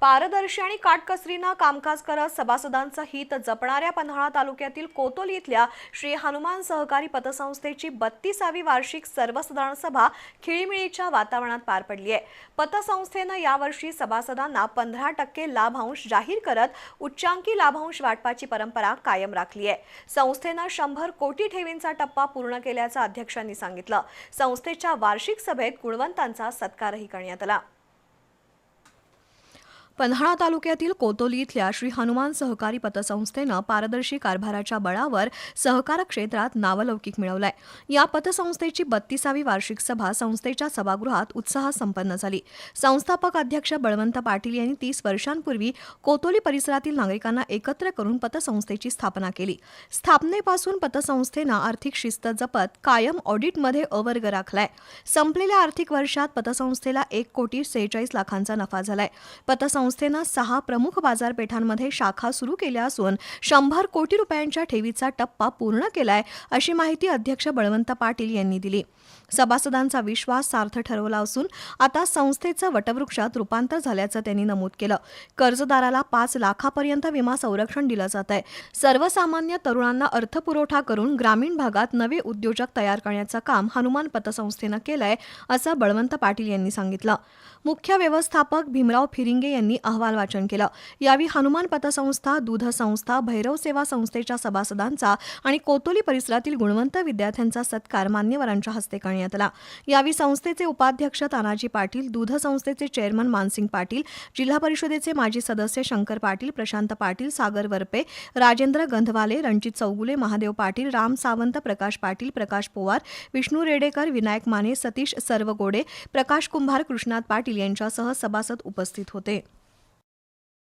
पारदर्शी आणि काटकसरीनं कामकाज करत सभासदांचं हित जपणाऱ्या पन्हाळा तालुक्यातील कोतोली इथल्या श्री हनुमान सहकारी पतसंस्थेची बत्तीसावी वार्षिक सर्वसाधारण सभा खिळीमिळीच्या वातावरणात पार पडली आहे. पतसंस्थेनं यावर्षी सभासदांना पंधरा टक्के लाभांश जाहीर करत उच्चांकी लाभांश वाटपाची परंपरा कायम राखली आहे. संस्थेनं शंभर कोटी ठेवींचा टप्पा पूर्ण केल्याचं अध्यक्षांनी सांगितलं. संस्थेच्या वार्षिक सभेत गुणवंतांचा सत्कारही करण्यात आला. पन्हाळा तालुक्यातील कोतोली इथल्या श्री हनुमान सहकारी पतसंस्थेनं पारदर्शी कारभाराच्या बळावर सहकार क्षेत्रात नावलौकिक मिळवलाय. या पतसंस्थेची बत्तीसावी वार्षिक सभा संस्थेच्या सभागृहात उत्साहात संपन्न झाली. संस्थापक अध्यक्ष बळवंत पाटील यांनी तीस वर्षांपूर्वी कोतोली परिसरातील नागरिकांना एकत्र करून पतसंस्थेची स्थापना केली. स्थापनेपासून पतसंस्थेनं आर्थिक शिस्त जपत कायम ऑडिटमध्ये अवर्ग राखलाय. संपलेल्या आर्थिक वर्षात पतसंस्थेला एक कोटी सेहेचाळीस लाखांचा नफा झालाय. संस्थेनं सहा प्रमुख बाजारपेठांमध्ये शाखा सुरू केल्या असून शंभर कोटी रुपयांच्या ठेवीचा टप्पा पूर्ण केलाय अशी माहिती अध्यक्ष बळवंत पाटील यांनी दिली. सभासदांचा विश्वास सार्थ ठरवला असून आता संस्थेचं वटवृक्षात रूपांतर झाल्याचं त्यांनी नमूद केलं. कर्जदाराला पाच लाखापर्यंत विमा संरक्षण दिलं जात आहे. सर्वसामान्य तरुणांना अर्थपुरवठा करून ग्रामीण भागात नवे उद्योजक तयार करण्याचं काम हनुमान पतसंस्थेनं केलंय असं बळवंत पाटील यांनी सांगितलं. मुख्य व्यवस्थापक भीमराव फिरिंगे यांनी अहवाल वाचन केलं. यावेळी हनुमान पतसंस्था दूध संस्था भैरव सेवा संस्थेच्या सभासदांचा आणि कोतोली परिसरातील गुणवंत विद्यार्थ्यांचा सत्कार मान्यवरांच्या हस्ते करण्यात आला. यावेळी संस्थेचे उपाध्यक्ष तानाजी पाटील दूध संस्थेचे चेअरमन मानसिंग पाटील जिल्हा परिषदेचे माजी सदस्य शंकर पाटील प्रशांत पाटील सागर वरपे राजेंद्र गंधवाले रणजित चौगुले महादेव पाटील राम सावंत प्रकाश पाटील प्रकाश पोवार विष्णू रेडेकर विनायक माने सतीश सर्वगोडे प्रकाश कुंभार कृष्णात पाटील यांच्यासह सभासद उपस्थित होते.